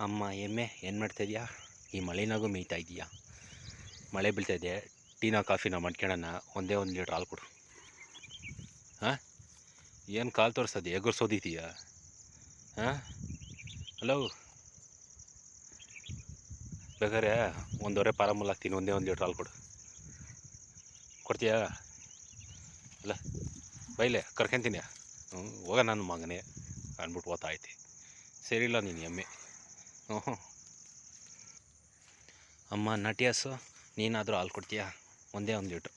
ಅಮ್ಮ, ಎಮ್ಮೆ, ಏನು ಮಾಡ್ತಾಯಿದ್ಯಾ ಈ ಮಳೆನಾಗೂ ಮೇಯ್ತಾ ಇದೀಯಾ ಮಳೆ ಬೀಳ್ತಾ ಇದೆ. ಟೀನಾ, ಕಾಫಿನ ಮಾಡ್ಕೊಳ್ಳೋಣ ಒಂದೇ ಒಂದು ಲೀಟ್ರ್ ಹಾಲು ಕೊಡು. ಹಾಂ? ಏನು ಕಾಲು ತೋರಿಸೋದು? ಎಗುರ್ಸೋದಿದೀಯಾ? ಹಾಂ? ಹಲೋ? ಬೇಕಾದ್ರೆ ಒಂದೂವರೆ ಪಾರಮೂಲ ಹಾಕ್ತೀನಿ. ಒಂದೇ ಒಂದು ಲೀಟ್ರ್ ಹಾಲು ಕೊಡು. ಕೊಡ್ತೀಯಾ? ಅಲ್ಲ, ಬೈಲೆ ಕರ್ಕೊಂತೀನಿ ಹ್ಞೂ ಹೋಗ ನನ್ನ ಮಗನೇ. ಅಂದ್ಬಿಟ್ಟು ಓತಾಯ್ತಿ. ಸರಿ ಇಲ್ಲ ನೀನು ಎಮ್ಮೆ. ಹ್ಞೂ ಅಮ್ಮ ನಟಿಯಾಸು ನೀನಾದರೂ ಹಾಲು ಕೊಡ್ತೀಯಾ? ಒಂದೇ ಒಂದು ಲೀಟ್ರ್.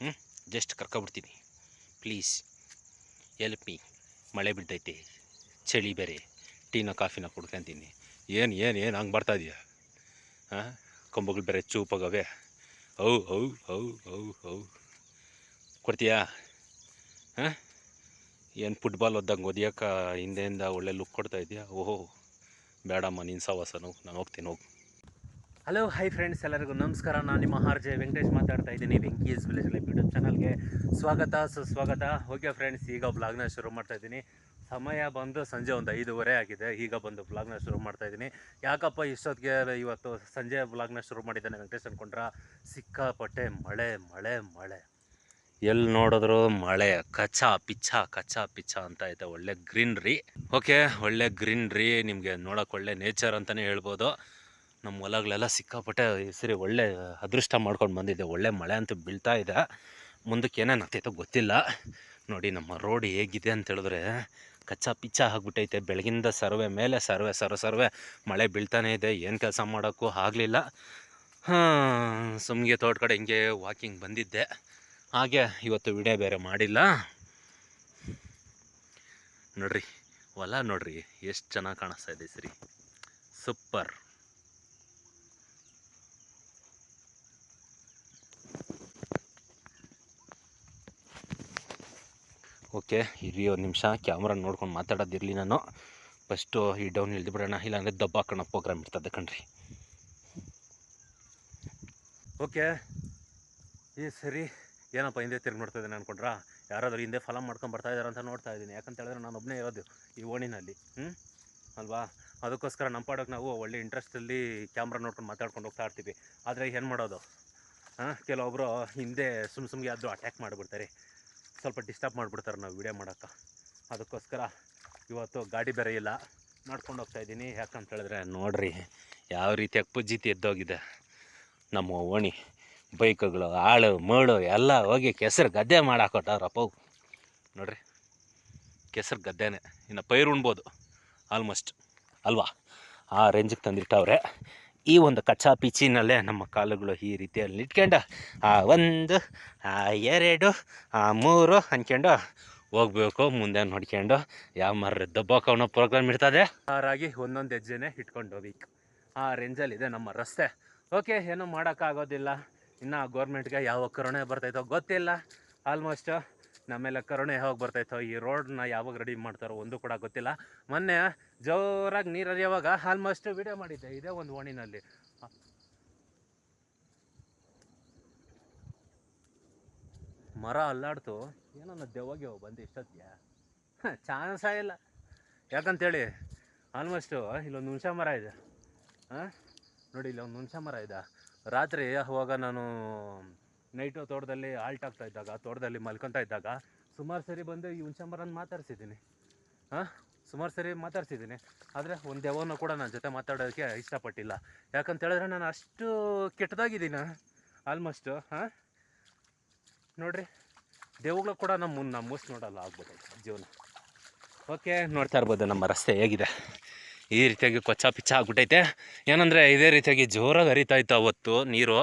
ಹ್ಞೂ ಜಸ್ಟ್ ಕರ್ಕೊಬಿಡ್ತೀನಿ. Please, help me. ಮಳೆ ಬಿದ್ದೈತೆ. ಚಳಿ ಬೇರೆ. ಟೀನ, ಕಾಫಿನ ಕುಡ್ಕೊಂತೀನಿ. ಏನು ಏನು ಏನು, ಹಂಗೆ ಬರ್ತಾ ಇದೆಯಾ? ಹಾಂ ಕೊಂಬಗಳು ಬೇರೆ ಚೂಪಾಗವೆ. ಹೌ ಹೌ ಹೌ ಹೌ ಹೌ ಕೊಡ್ತೀಯಾ? ಹಾಂ ಏನು, ಫುಟ್ಬಾಲ್ ಓದ್ದಂಗೆ ಓದಿಯೋಕೆ ಹಿಂದೆಯಿಂದ ಒಳ್ಳೆ ಲುಕ್ ಕೊಡ್ತಾ ಇದೆಯಾ? ಓಹೋ. ಬೇಡಮ್ಮ ನಿನ್ನ ಸವಾಸನು ನಾನು ಹೋಗ್ತೀನಿ, ಹೋಗಿ. ಹಲೋ ಹೈ ಫ್ರೆಂಡ್ಸ್ ಎಲ್ಲರಿಗೂ ನಮಸ್ಕಾರ. ನಾನು ನಿಮ್ಮ ಆರ್ ಜೆ ವೆಂಕಟೇಶ್ ಮಾತಾಡ್ತಾ ಇದ್ದೀನಿ ವೆಂಕೀಸ್ ವಿಲೇಜ್ ಲೈಫ್ ಯೂಟ್ಯೂಬ್ ಚಾನಲ್ಗೆ ಸ್ವಾಗತ, ಸುಸ್ವಾಗತ. ಓಕೆ ಫ್ರೆಂಡ್ಸ್ ಈಗ ಬ್ಲಾಗ್ನ ಶುರು ಮಾಡ್ತಾ ಇದ್ದೀನಿ. ಸಮಯ ಬಂದು ಸಂಜೆ ಒಂದು ಐದೂವರೆ ಆಗಿದೆ. ಈಗ ಬಂದು ಬ್ಲಾಗ್ನ ಶುರು ಮಾಡ್ತಾ ಇದ್ದೀನಿ. ಯಾಕಪ್ಪ ಇಷ್ಟೊತ್ತಿಗೆ ಇವತ್ತು ಸಂಜೆ ಬ್ಲಾಗ್ನ ಶುರು ಮಾಡಿದ್ದಾನೆ ವೆಂಕಟೇಶ್ ಅನ್ಕೊಂಡ್ರ? ಸಿಕ್ಕಾಪಟ್ಟೆ ಮಳೆ ಮಳೆ ಮಳೆ. ಎಲ್ಲಿ ನೋಡಿದ್ರು ಮಳೆ, ಕಚ್ಚ, ಪಿಚ್ಚ ಕಚ್ಚ, ಪಿಚ್ಚ ಅಂತ ಐತೆ ಒಳ್ಳೆ ಗ್ರೀನ್ರಿ. ಓಕೆ, ಒಳ್ಳೆ ಗ್ರೀನ್ರಿ. ನಿಮಗೆ ನೋಡೋಕೆ ಒಳ್ಳೆ ನೇಚರ್ ಅಂತಲೇ ಹೇಳ್ಬೋದು. ನಮ್ಮ ಹೊಲಗಳೆಲ್ಲ ಸಿಕ್ಕಾಪಟ್ಟೆ ಸರಿ ಒಳ್ಳೆ ಅದೃಷ್ಟ ಮಾಡ್ಕೊಂಡು ಬಂದಿದೆ. ಒಳ್ಳೆ ಮಳೆ ಅಂತೂ ಬೀಳ್ತಾ ಇದೆ. ಮುಂದಕ್ಕೆ ಏನೇನು ಆಗ್ತೈತೋ ಗೊತ್ತಿಲ್ಲ. ನೋಡಿ, ನಮ್ಮ ರೋಡ್ ಹೇಗಿದೆ ಅಂತ ಹೇಳಿದ್ರೆ ಕಚ್ಚಾ, ಪಿಚ್ಚ ಆಗಿಬಿಟ್ಟೈತೆ. ಬೆಳಗಿಂದ ಸರ್ವೆ ಮೇಲೆ ಸರ್ವೆ ಸರ್ವೆ ಸರ್ವೆ. ಮಳೆ ಬೀಳ್ತಾನೆ ಇದೆ. ಏನು ಕೆಲಸ ಮಾಡೋಕ್ಕೂ ಆಗಲಿಲ್ಲ. ಹಾಂ, ಸುಮ್ಗೆ ತೋಟ ಕಡೆ ಹಿಂಗೆ ವಾಕಿಂಗ್ ಬಂದಿದ್ದೆ. ಹಾಗೆ ಇವತ್ತು ವಿಡಿಯೋ ಬೇರೆ ಮಾಡಿಲ್ಲ. ನೋಡ್ರಿ, ಹೊಲ ನೋಡ್ರಿ, ಎಷ್ಟು ಚೆನ್ನಾಗಿ ಕಾಣಿಸ್ತಾ ಇದೆ ಸರಿ. ಸೂಪರ್. ಓಕೆ ಇರಿ ಒಂದು ನಿಮಿಷ ಕ್ಯಾಮ್ರಾ ನೋಡ್ಕೊಂಡು ಮಾತಾಡೋದಿರಲಿ ನಾನು. ಫಸ್ಟು ಈ ಡೌನ್ ಇಳಿದು ಬಿಡೋಣ, ಇಲ್ಲಾಂದರೆ ದಬ್ಬ ಹಾಕೋಣ ಪ್ರೋಗ್ರಾಮ್ ಇರ್ತದೆ ಕಣ್ರಿ. ಓಕೆ, ಈ ಸರಿ ಏನಪ್ಪ ಹಿಂದೆ ತಿರುಗಿ ನೋಡ್ತಾ ಇದ್ದೀನಿ ಅನ್ಕೊಂಡ್ರಾ? ಯಾರಾದರೂ ಹಿಂದೆ ಫಾಲೋ ಮಾಡ್ಕೊಂಡು ಬರ್ತಾ ಇದ್ದಾರೆ ಅಂತ ನೋಡ್ತಾ ಇದ್ದೀನಿ. ಯಾಕಂತ ಹೇಳಿದ್ರೆ ನಾನು ಒಬ್ಬನೇ ಇರೋದು ಈ ಓಣಿನಲ್ಲಿ. ಹ್ಞೂ ಅಲ್ವಾ? ಅದಕ್ಕೋಸ್ಕರ ನಮ್ಮ ಪಾಡೋಕೆ ನಾವು ಒಳ್ಳೆ ಇಂಟ್ರೆಸ್ಟಲ್ಲಿ ಕ್ಯಾಮ್ರಾ ನೋಡ್ಕೊಂಡು ಮಾತಾಡ್ಕೊಂಡು ಹೋಗ್ತಾ ಇರ್ತೀವಿ. ಆದರೆ ಏನು ಮಾಡೋದು? ಹಾಂ ಕೆಲವೊಬ್ಬರು ಹಿಂದೆ ಸುಮ್ ಸುಮ್ಗೆ ಅದು ಅಟ್ಯಾಕ್ ಮಾಡಿಬಿಡ್ತಾರೆ. ಸ್ವಲ್ಪ ಡಿಸ್ಟರ್ಬ್ ಮಾಡಿಬಿಡ್ತಾರೆ ನಾವು ವಿಡಿಯೋ ಮಾಡೋಕ್ಕೆ. ಅದಕ್ಕೋಸ್ಕರ ಇವತ್ತು ಗಾಡಿ ಬೇರೆ ಇಲ್ಲ. ನಡ್ಕೊಂಡು ಹೋಗ್ತಾ ಇದ್ದೀನಿ. ಯಾಕಂತ ಹೇಳಿದ್ರೆ ನೋಡ್ರಿ, ಯಾವ ರೀತಿಯಾಗಿ ಪುಜ್ಜಿತಿ ಎದ್ದೋಗಿದೆ ನಮ್ಮ ಓಣಿ. ಬೈಕ್ಗಳು, ಆಳು, ಮಳು ಎಲ್ಲ ಹೋಗಿ ಕೆಸರು ಗದ್ದೆ ಮಾಡಾಕೊಟ್ಟಾರಪ್ಪ ಅವು. ನೋಡ್ರಿ, ಕೆಸರು ಗದ್ದೆನೇ. ಇನ್ನು ಪೈರು ಉಣ್ಬೋದು, ಆಲ್ಮೋಸ್ಟ್. ಅಲ್ವಾ? ಆ ರೇಂಜಿಗೆ ತಂದಿಟ್ಟವ್ರೆ ಈ ಒಂದು ಕಚ್ಚಾ ಪಿಚಿನಲ್ಲೇ ನಮ್ಮ ಕಾಲುಗಳು ಈ ರೀತಿಯಲ್ಲಿ ಇಟ್ಕೊಂಡು, ಆ ಒಂದು, ಆ ಎರಡು, ಆ ಮೂರು ಅಂದ್ಕೊಂಡು ಹೋಗ್ಬೇಕು, ಮುಂದೆ ನೋಡ್ಕೊಂಡು. ಯಾವ ಮರ ದಬ್ಬಾಕವನ ಪ್ರೋಗ್ರಾಮ್ ಇರ್ತದೆ ಆರಾಗಿ ಒಂದೊಂದು ಹೆಜ್ಜೆನೇ ಇಟ್ಕೊಂಡು ಹೋಗ್ಬೇಕು. ಆ ರೇಂಜಲ್ಲಿದೆ ನಮ್ಮ ರಸ್ತೆ. ಓಕೆ, ಏನೂ ಮಾಡೋಕ್ಕಾಗೋದಿಲ್ಲ. ಇನ್ನು ಗೌರ್ಮೆಂಟ್ಗೆ ಯಾವ ಕರುಣೆ ಬರ್ತೈತೋ ಗೊತ್ತಿಲ್ಲ. ಆಲ್ಮೋಸ್ಟ್ ನಮ್ಮೆಲ್ಲ ಕರುಣೆ ಯಾವಾಗ ಬರ್ತೈತೋ ಈ ರೋಡ್ನ ಯಾವಾಗ ರೆಡಿ ಮಾಡ್ತಾರೋ ಒಂದು ಕೂಡ ಗೊತ್ತಿಲ್ಲ. ಮೊನ್ನೆ ಜೋರಾಗಿ ನೀರು ಹರಿಯೋವಾಗ ಆಲ್ಮೋಸ್ಟ್ ವಿಡಿಯೋ ಮಾಡಿದ್ದೆ, ಇದೇ ಒಂದು ಓಣಿನಲ್ಲಿ. ಮರ ಅಲ್ಲಾಡ್ತು, ಏನನ್ನ ದೆವ್ವಾಗೆ ಬಂದು ಇಷ್ಟೊತ್ತಿಗೆ. ಚಾನ್ಸ ಇಲ್ಲ. ಯಾಕಂತೇಳಿ ಆಲ್ಮೋಸ್ಟು ಇಲ್ಲೊಂದು ಹುಣಸೆ ಮರ ಇದೆ. ಹಾಂ, ನೋಡಿ ಇಲ್ಲೊಂದು ಹುಣಸೆ ಮರ ಇದೆ. ರಾತ್ರಿ ಅವಾಗ ನಾನು ನೈಟು ತೋಟದಲ್ಲಿ ಆಲ್ಟ್ ಆಗ್ತಾ ಇದ್ದಾಗ, ತೋಟದಲ್ಲಿ ಮಲ್ಕೊತಾ ಇದ್ದಾಗ ಸುಮಾರು ಸರಿ ಬಂದು ಈ ಹುಣ್ಸಂಬರನ್ನು ಮಾತಾಡ್ಸಿದ್ದೀನಿ. ಹಾಂ? ಸುಮಾರು ಸರಿ ಮಾತಾಡ್ಸಿದ್ದೀನಿ. ಆದರೆ ಒಂದು ದೆವ್ವನೂ ಕೂಡ ನನ್ನ ಜೊತೆ ಮಾತಾಡೋದಕ್ಕೆ ಇಷ್ಟಪಟ್ಟಿಲ್ಲ. ಯಾಕಂತ ಹೇಳಿದ್ರೆ ನಾನು ಅಷ್ಟು ಕೆಟ್ಟದಾಗಿದ್ದೀನಿ. ಆಲ್ಮೋಸ್ಟು ಹಾಂ? ನೋಡ್ರಿ ದೇವುಗಳು ಕೂಡ ನಮ್ಮ ನಮ್ಮ ನೋಡಲ್ಲ ಆಗ್ಬೋದು ಜೀವನ. ಓಕೆ ನೋಡ್ತಾ ಇರ್ಬೋದು, ನಮ್ಮ ರಸ್ತೆ ಹೇಗಿದೆ. ಈ ರೀತಿಯಾಗಿ ಕೊಚ್ಚ ಪಿಚ್ಚ ಆಗ್ಬಿಟ್ಟೈತೆ. ಏನಂದರೆ ಇದೇ ರೀತಿಯಾಗಿ ಜೋರಾಗಿ ಹರಿತಾ ಇತ್ತು ಅವತ್ತು ನೀರು.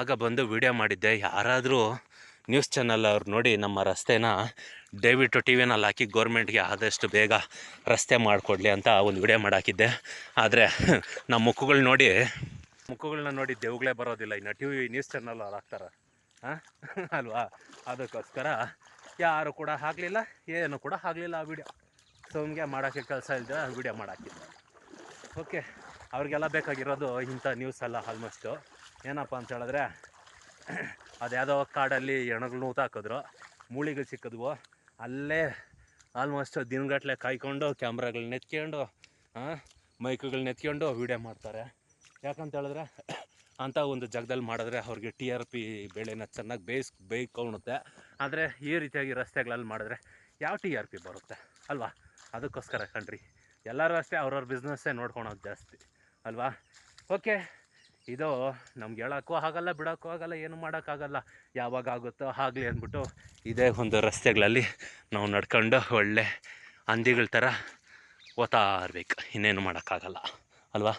ಆಗ ಬಂದು ವಿಡಿಯೋ ಮಾಡಿದ್ದೆ. ಯಾರಾದರೂ ನ್ಯೂಸ್ ಚಾನಲ್ ಅವ್ರು ನೋಡಿ ನಮ್ಮ ರಸ್ತೆನ ದಯವಿಟ್ಟು ಟಿ ವಿನಲ್ಲಿ ಹಾಕಿ ಗೌರ್ಮೆಂಟ್ಗೆ ಆದಷ್ಟು ಬೇಗ ರಸ್ತೆ ಮಾಡಿಕೊಡ್ಲಿ ಅಂತ ಒಂದು ವಿಡಿಯೋ ಮಾಡಾಕಿದ್ದೆ. ಆದರೆ ನಮ್ಮ ಮುಖಗಳು ನೋಡಿ ಮುಖಗಳನ್ನ ನೋಡಿ ದೇವುಗಳೇ ಬರೋದಿಲ್ಲ. ಇನ್ನು ಟಿ ವಿ ನ್ಯೂಸ್ ಚಾನಲ್ ಅವ್ರು ಹಾಕ್ತಾರೆ. ಹಾಂ ಅಲ್ವಾ? ಅದಕ್ಕೋಸ್ಕರ ಯಾರು ಕೂಡ ಆಗಲಿಲ್ಲ ಏನು ಕೂಡ ಆಗಲಿಲ್ಲ ಆ ವಿಡಿಯೋ ಸುಮ್ಗೆ ಮಾಡೋಕ್ಕೆ ಕೆಲಸ ಇಲ್ಲದೆ ವಿಡಿಯೋ ಮಾಡಾಕಿದ್ದೆ ಓಕೆ ಅವ್ರಿಗೆಲ್ಲ ಬೇಕಾಗಿರೋದು ಇಂಥ ನ್ಯೂಸ್ ಎಲ್ಲ ಆಲ್ಮೋಸ್ಟು ಏನಪ್ಪ ಅಂತ ಹೇಳಿದ್ರೆ, ಅದು ಯಾವುದೋ ಕಾಡಲ್ಲಿ ಹೆಣಗಳು ಊತ ಹಾಕಿದ್ರು ಮೂಳಿಗಳು ಸಿಕ್ಕಿದ್ವು. ಅಲ್ಲೇ ಆಲ್ಮೋಸ್ಟ್ ದಿನಗಟ್ಟಲೆ ಕಾಯ್ಕೊಂಡು ಕ್ಯಾಮ್ರಾಗಳನ್ನ ನೆತ್ಕೊಂಡು ಮೈಕ್ಗಳು ನೆತ್ಕೊಂಡು ವೀಡಿಯೋ ಮಾಡ್ತಾರೆ. ಯಾಕಂತ ಹೇಳಿದ್ರೆ ಅಂಥ ಒಂದು ಜಾಗದಲ್ಲಿ ಮಾಡಿದ್ರೆ ಅವ್ರಿಗೆ ಟಿ ಆರ್ ಪಿ ಬೆಳೆನ ಚೆನ್ನಾಗಿ ಬೇಯಿಸ್, ಬೇಯ್ಕೊಳುತ್ತೆ. ಆದರೆ ಈ ರೀತಿಯಾಗಿ ರಸ್ತೆಗಳಲ್ಲಿ ಮಾಡಿದ್ರೆ ಯಾವ ಟಿ ಆರ್ ಪಿ ಬರುತ್ತೆ? ಅಲ್ವಾ? ಅದಕ್ಕೋಸ್ಕರ ಕಣ್ರಿ. ಎಲ್ಲರೂ ಅಷ್ಟೇ ಅವ್ರವ್ರ ಬಿಸ್ನೆಸ್ಸೇ ನೋಡ್ಕೊಳೋದು ಜಾಸ್ತಿ. ಅಲ್ವಾ? ಓಕೆ ಇದು ನಮ್ಗೆ ಹೇಳೋಕ್ಕೂ ಆಗಲ್ಲ, ಬಿಡೋಕ್ಕೂ ಆಗಲ್ಲ, ಏನು ಮಾಡೋಕ್ಕಾಗಲ್ಲ ಯಾವಾಗ ಆಗುತ್ತೋ ಆಗಲಿ ಅಂದ್ಬಿಟ್ಟು ಇದೇ ಒಂದು ರಸ್ತೆಗಳಲ್ಲಿ ನಾವು ನಡ್ಕೊಂಡು ಒಳ್ಳೆ ಹಂದಿಗಳ ಥರ ಓದ್ತಾ ಇರ್ಬೇಕು ಇನ್ನೇನು ಮಾಡೋಕ್ಕಾಗಲ್ಲ ಅಲ್ವಾ?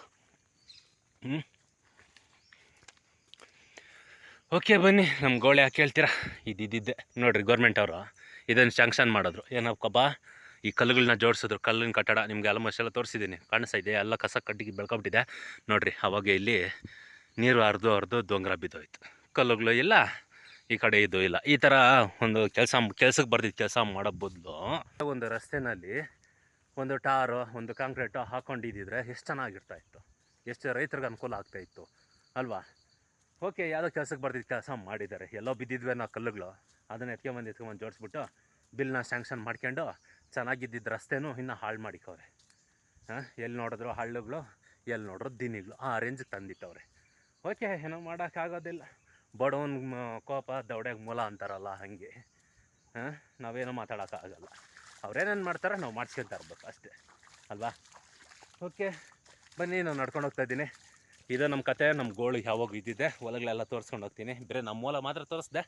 ಓಕೆ ಬನ್ನಿ. ನಮ್ಮ ಗೋಳೆ ಯಾಕೆ ಹೇಳ್ತೀರಾ ಇದ್ದಿದ್ದೆ. ನೋಡಿರಿ ಗೌರ್ಮೆಂಟ್ ಅವರು. ಇದನ್ನು ಸ್ಯಾಂಕ್ಷನ್ ಮಾಡಿದ್ರು. ಏನಪ್ಪಬ್ಬ ಈ ಕಲ್ಲುಗಳನ್ನ ಜೋಡಿಸಿದ್ರು. ಕಲ್ಲಿನ ಕಟ್ಟಡ ನಿಮಗೆ ಆಲ್ಮೋಸ್ಟ್ ಎಲ್ಲ ತೋರಿಸಿದ್ದೀನಿ ಕಾಣಿಸ್ತಾ ಇದೆ. ಎಲ್ಲ ಕಸ ಕಟ್ಟಿಗೆ ಬೆಳ್ಕೊಬಿಟ್ಟಿದೆ. ನೋಡಿರಿ, ಅವಾಗ ಇಲ್ಲಿ ನೀರು ಹರಿದು ಹರಿದು ದೊಂಗರ ಬಿದ್ದೋಯ್ತು. ಕಲ್ಲುಗಳು ಇಲ್ಲ, ಈ ಕಡೆ ಇದು ಇಲ್ಲ. ಈ ಥರ ಒಂದು ಕೆಲಸ ಕೆಲಸಕ್ಕೆ ಬರ್ದಿದ್ದು ಕೆಲಸ ಮಾಡೋ ಬದಲು ಒಂದು ರಸ್ತೆನಲ್ಲಿ ಒಂದು ಟಾರು, ಒಂದು ಕಾಂಕ್ರೀಟು ಹಾಕೊಂಡಿದ್ದಿದ್ರೆ ಎಷ್ಟು ಚೆನ್ನಾಗಿರ್ತಾ ಇತ್ತು. ಎಷ್ಟು ರೈತರಿಗೆ ಅನುಕೂಲ ಆಗ್ತಾ ಇತ್ತು. ಅಲ್ವಾ? ಓಕೆ, ಯಾವುದೋ ಕೆಲಸಕ್ಕೆ ಬರ್ದಿದ್ದು ಕೆಲಸ ಮಾಡಿದ್ದಾರೆ. ಎಲ್ಲೋ ಬಿದ್ದಿದ್ವಿ ನಾವು ಕಲ್ಲುಗಳು. ಅದನ್ನು ಎತ್ಕೊಂಬಂದು ಎತ್ಕೊಂಬಂದು ಜೋಡಿಸ್ಬಿಟ್ಟು ಬಿಲ್ನ ಸ್ಯಾಂಕ್ಷನ್ ಮಾಡ್ಕೊಂಡು ಚೆನ್ನಾಗಿದ್ದಿದ್ದು ರಸ್ತೆನೂ ಇನ್ನೂ ಹಾಳು ಮಾಡಿಕವ್ರೆ. ಹಾಂ ಎಲ್ಲಿ ನೋಡಿದ್ರು ಹಳ್ಳುಗಳು ಎಲ್ಲಿ ನೋಡಿದ್ರು ದಿನಿಗಳು, ಆ ರೇಂಜ್ ತಂದಿಟ್ಟವ್ರೆ. ಓಕೆ ಏನೋ ಮಾಡೋಕ್ಕಾಗೋದಿಲ್ಲ. ಬಡವನ ಕೋಪ, ದೌಡ್ಯಾಗ ಮೂಲ ಅಂತಾರಲ್ಲ ಹಾಗೆ. ಹಾಂ, ನಾವೇನೋ ಮಾತಾಡೋಕ್ಕಾಗಲ್ಲ. ಅವ್ರೇನೇನು ಮಾಡ್ತಾರೋ ನಾವು ಮಾಡ್ಸ್ಕೊಂತ ಇರ್ಬೇಕು ಅಷ್ಟೇ. ಅಲ್ವಾ? ಓಕೆ ಬನ್ನಿ, ನಾನು ನಡ್ಕೊಂಡು ಹೋಗ್ತಾ ಇದ್ದೀನಿ. ಇದು ನಮ್ಮ ಕತೆ ನಮ್ಮ ಗೋಳು ಯಾವಾಗ ಇದ್ದಿದ್ದೆ ಹೊಲಗಳೆಲ್ಲ ತೋರಿಸ್ಕೊಂಡು ಹೋಗ್ತೀನಿ. ಬೇರೆ ನಮ್ಮ ಮೂಲ ಮಾತ್ರ ತೋರಿಸ್ದೆ.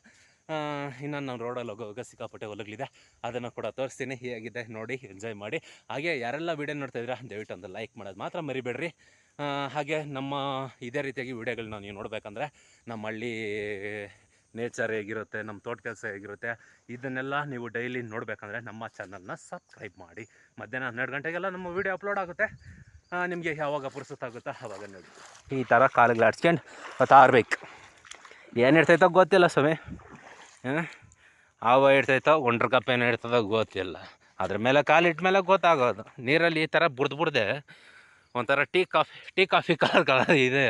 ಇನ್ನು ನಾನು ರೋಡಲ್ಲಿ ಹೋಗುವಾಗ ಸಿಕ್ಕಾಪಟ್ಟೆ ಹೊಲಗಳಿದೆ. ಅದನ್ನು ಕೂಡ ತೋರಿಸ್ತೀನಿ. ಹೇಗಿದೆ ನೋಡಿ ಎಂಜಾಯ್ ಮಾಡಿ. ಹಾಗೆ ಯಾರೆಲ್ಲ ವೀಡಿಯೋ ನೋಡ್ತಾ ಇದ್ದೀರಾ, ದಯವಿಟ್ಟು ಒಂದು ಲೈಕ್ ಮಾಡೋದು ಮಾತ್ರ ಮರಿಬೇಡ್ರಿ. ಹಾಗೆ ನಮ್ಮ ಇದೇ ರೀತಿಯಾಗಿ ವೀಡಿಯೋಗಳನ್ನ ನೀವು ನೋಡಬೇಕಂದ್ರೆ ನಮ್ಮ ಹಳ್ಳಿ ನೇಚರ್ ಹೇಗಿರುತ್ತೆ, ನಮ್ಮ ತೋಟ ಕೆಲಸ ಹೇಗಿರುತ್ತೆ, ಇದನ್ನೆಲ್ಲ ನೀವು ಡೈಲಿ ನೋಡಬೇಕಂದ್ರೆ ನಮ್ಮ ಚಾನಲ್ನ ಸಬ್ಸ್ಕ್ರೈಬ್ ಮಾಡಿ. ಮಧ್ಯಾಹ್ನ ಹನ್ನೆರಡು ಗಂಟೆಗೆಲ್ಲ ನಮ್ಮ ವೀಡಿಯೋ ಅಪ್ಲೋಡ್ ಆಗುತ್ತೆ. ನಿಮಗೆ ಯಾವಾಗ ಪುರ್ಸೊತ್ತಾಗುತ್ತೋ ಅವಾಗ ನೋಡಿ. ಈ ಥರ ಕಾಲುಗಳಾಡ್ಸ್ಕೊಂಡು ಆರ್ಬೇಕು ಏನು ಇರ್ತೈತೋ ಗೊತ್ತಿಲ್ಲ ಸ್ವಾಮಿ. ಹಾಂ ಇಡ್ತೈತೋ ಇರ್ತೈತೋ ಒಂಡ್ರ ಕಪ್ ಏನು ಇಡ್ತದೋ ಗೊತ್ತಿಲ್ಲ. ಅದ್ರ ಮೇಲೆ ಕಾಲಿಟ್ಟ ಮೇಲೆ ಗೊತ್ತಾಗೋದು. ನೀರಲ್ಲಿ ಈ ಥರ ಬುಡ್ದು ಬುಡ್ದೆ ಒಂಥರ tea coffee tea coffee colour colour ಇದೆ.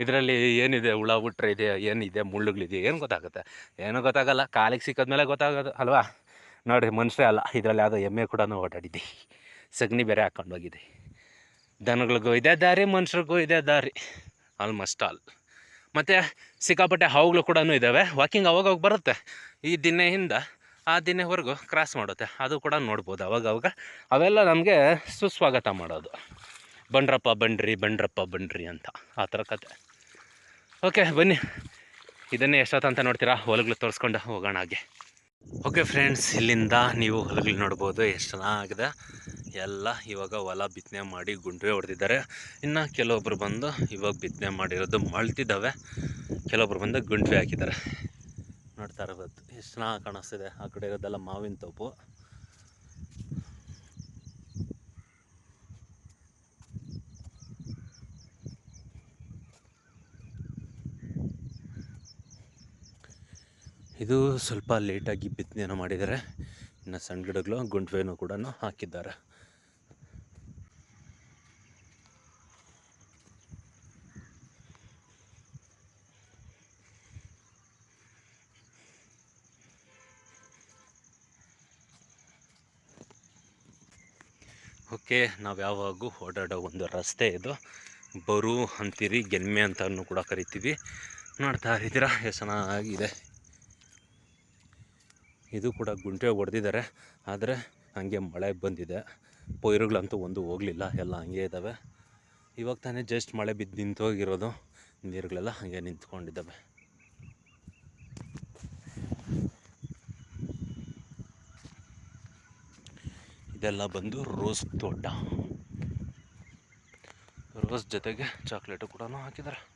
ಇದರಲ್ಲಿ ಏನಿದೆ, ಹುಳ ಬಿಟ್ರೆ ಇದೆ, ಏನಿದೆ, ಮುಳ್ಳುಗಳಿದೆ, ಏನು ಗೊತ್ತಾಗುತ್ತೆ? ಏನೂ ಗೊತ್ತಾಗಲ್ಲ. ಕಾಲಿಗೆ ಸಿಕ್ಕಿದ್ಮೇಲೆ ಗೊತ್ತಾಗೋದು, ಅಲ್ವಾ? ನೋಡಿ ಮನುಷ್ಯ ಅಲ್ಲ. ಇದರಲ್ಲಿ ಯಾವುದೋ ಎಮ್ಮೆ ಕೂಡ ಓಡಾಡಿದ್ದೆ. ಸಗಣಿ ಬೇರೆ ಹಾಕ್ಕೊಂಡು ಹೋಗಿದೆ ದನಗಳಿಗೂ ಇದೇ ದಾರಿ, ಮನುಷ್ಯರಿಗೂ ಇದೇ ದಾರಿ. ಆಲ್ಮೋಸ್ಟ್ ಆಲ್ ಮತ್ತು ಸಿಕ್ಕಾಪಟ್ಟೆ ಹಾವುಗಳು ಕೂಡ ಇದ್ದಾವೆ. ವಾಕಿಂಗ್ ಅವಾಗವಾಗ ಅವಾಗ ಬರುತ್ತೆ. ಈ ದಿನೆಯಿಂದ ಆ ದಿನವರೆಗೂ ಕ್ರಾಸ್ ಮಾಡುತ್ತೆ. ಅದು ಕೂಡ ನೋಡ್ಬೋದು ಅವಾಗ ಅವಾಗ. ಅವೆಲ್ಲ ನಮಗೆ ಸುಸ್ವಾಗತ ಮಾಡೋದು. ಬಂಡ್ರಪ್ಪ ಬಂಡ್ರಿ ಬಂಡ್ರಪ್ಪ ಬಂಡ್ರಿ ಅಂತ. ಆ ಥರ ಕತೆ. ಓಕೆ ಬನ್ನಿ. ಇದನ್ನೇ ಎಷ್ಟೊತ್ತಂತ ನೋಡ್ತೀರಾ? ಹೊಲಗಳು ತೋರಿಸ್ಕೊಂಡು ಹೋಗೋಣ ಹಾಗೆ. ಓಕೆ ಫ್ರೆಂಡ್ಸ್ ಇಲ್ಲಿಂದ ನೀವು ಹೊಲಗಳು ನೋಡ್ಬೋದು ಎಷ್ಟು ಚೆನ್ನಾಗಿದೆ. ಎಲ್ಲ ಇವಾಗ ಹೊಲ ಬಿತ್ತನೆ ಮಾಡಿ ಗುಂಡ್ರೆ ಹೊಡೆದಿದ್ದಾರೆ. ಇನ್ನು ಕೆಲವೊಬ್ರು ಬಂದು ಇವಾಗ ಬಿತ್ತನೆ ಮಾಡಿರೋದು ಮಳ್ತಿದ್ದಾವೆ ಕೆಲವೊಬ್ರು ಬಂದು ಗುಂಡ್ರೆ ಹಾಕಿದ್ದಾರೆ. ನೋಡ್ತಾ ಇರ್ಬೋದು ಎಷ್ಟು ಚೆನ್ನಾಗಿ ಕಾಣಿಸ್ತಿದೆ. ಆ ಕಡೆ ಇರೋದೆಲ್ಲ ಮಾವಿನ ತೋಪು. ಇದು ಸ್ವಲ್ಪ ಲೇಟಾಗಿ ಬಿತ್ತನೆಯನ್ನು ಮಾಡಿದ್ದಾರೆ. ಇನ್ನು ಸಣ್ಣ ಗಿಡಗಳು, ಗುಂಟ್ವೆನೂ ಕೂಡ ಹಾಕಿದ್ದಾರೆ. ಓಕೆ, ನಾವು ಯಾವಾಗೂ ಓಡಾಡೋ ಒಂದು ರಸ್ತೆ ಇದು. ಬರು ಅಂತೀರಿ ಗೆನ್ಮೆ ಅಂತಲೂ ಕೂಡ ಕರಿತೀವಿ. ನೋಡ್ತಾ ಇದ್ದೀರಾ? ಎಷ್ಟು ಚೆನ್ನಾಗಿದೆ ಇದು ಕೂಡ ಗುಂಟೆ ಹೊಡೆದಿದ್ದಾರೆ ಆದರೆ ಹಾಗೆ ಮಳೆ ಬಂದಿದೆ. ಪೈರುಗಳಂತೂ ಒಂದು ಹೋಗಲಿಲ್ಲ. ಎಲ್ಲ ಹಂಗೆ ಇದ್ದಾವೆ ಇವಾಗ ತಾನೇ ಜಸ್ಟ್ ಮಳೆ ಬಿದ್ದು ನಿಂತೋಗಿರೋದು. ನೀರುಗಳೆಲ್ಲ ಹಾಗೆ ನಿಂತ್ಕೊಂಡಿದ್ದಾವೆ. ಇದೆಲ್ಲ ಬಂದು ರೋಸ್ ತೋಟ. ರೋಸ್ ಜೊತೆಗೆ ಚಾಕ್ಲೇಟು ಕೂಡ ಹಾಕಿದ್ದಾರೆ.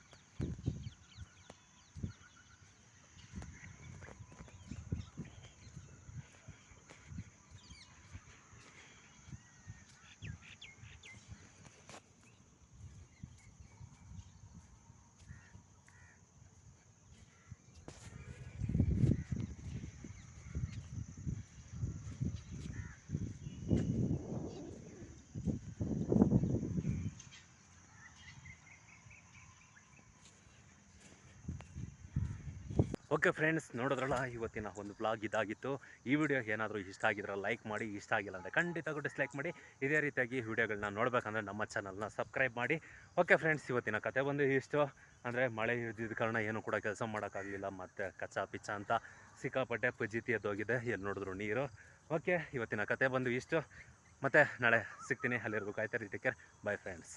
ಓಕೆ ಫ್ರೆಂಡ್ಸ್, ನೋಡಿದ್ರಲ್ಲ, ಇವತ್ತಿನ ಒಂದು ಬ್ಲಾಗ್ ಇದಾಗಿತ್ತು. ಈ ವಿಡಿಯೋ ಏನಾದರೂ ಇಷ್ಟ ಆಗಿದ್ರೆ ಲೈಕ್ ಮಾಡಿ, ಇಷ್ಟ ಆಗಿಲ್ಲ ಅಂದರೆ ಖಂಡಿತ ಡಿಸ್ಲೈಕ್ ಮಾಡಿ. ಇದೇ ರೀತಿಯಾಗಿ ವಿಡಿಯೋಗಳನ್ನ ನೋಡಬೇಕಂದ್ರೆ ನಮ್ಮ ಚಾನಲ್ನ ಸಬ್ಸ್ಕ್ರೈಬ್ ಮಾಡಿ. ಓಕೆ ಫ್ರೆಂಡ್ಸ್, ಇವತ್ತಿನ ಕತೆ ಬಂದು ಇಷ್ಟು. ಅಂದರೆ ಮಳೆ ಇದ್ದಿದ್ದ ಕಾರಣ ಏನು ಕೂಡ ಕೆಲಸ ಮಾಡೋಕ್ಕಾಗಲಿಲ್ಲ. ಮತ್ತು ಕಚ್ಚಾ ಪಿಚ್ಚ ಅಂತ ಸಿಕ್ಕಾಪಟ್ಟೆ ಪಜಿತಿ ಎದ್ದೋಗಿದೆ. ಎಲ್ಲಿ ನೋಡಿದ್ರು ನೀರು. ಓಕೆ, ಇವತ್ತಿನ ಕತೆ ಬಂದು ಇಷ್ಟು. ಮತ್ತು ನಾಳೆ ಸಿಗ್ತೀನಿ. ಅಲ್ಲಿರ್ಬೇಕು ಆಯ್ತಾ ರೀ ಟೇಕ್ ಕೇರ್ ಬೈ ಫ್ರೆಂಡ್ಸ್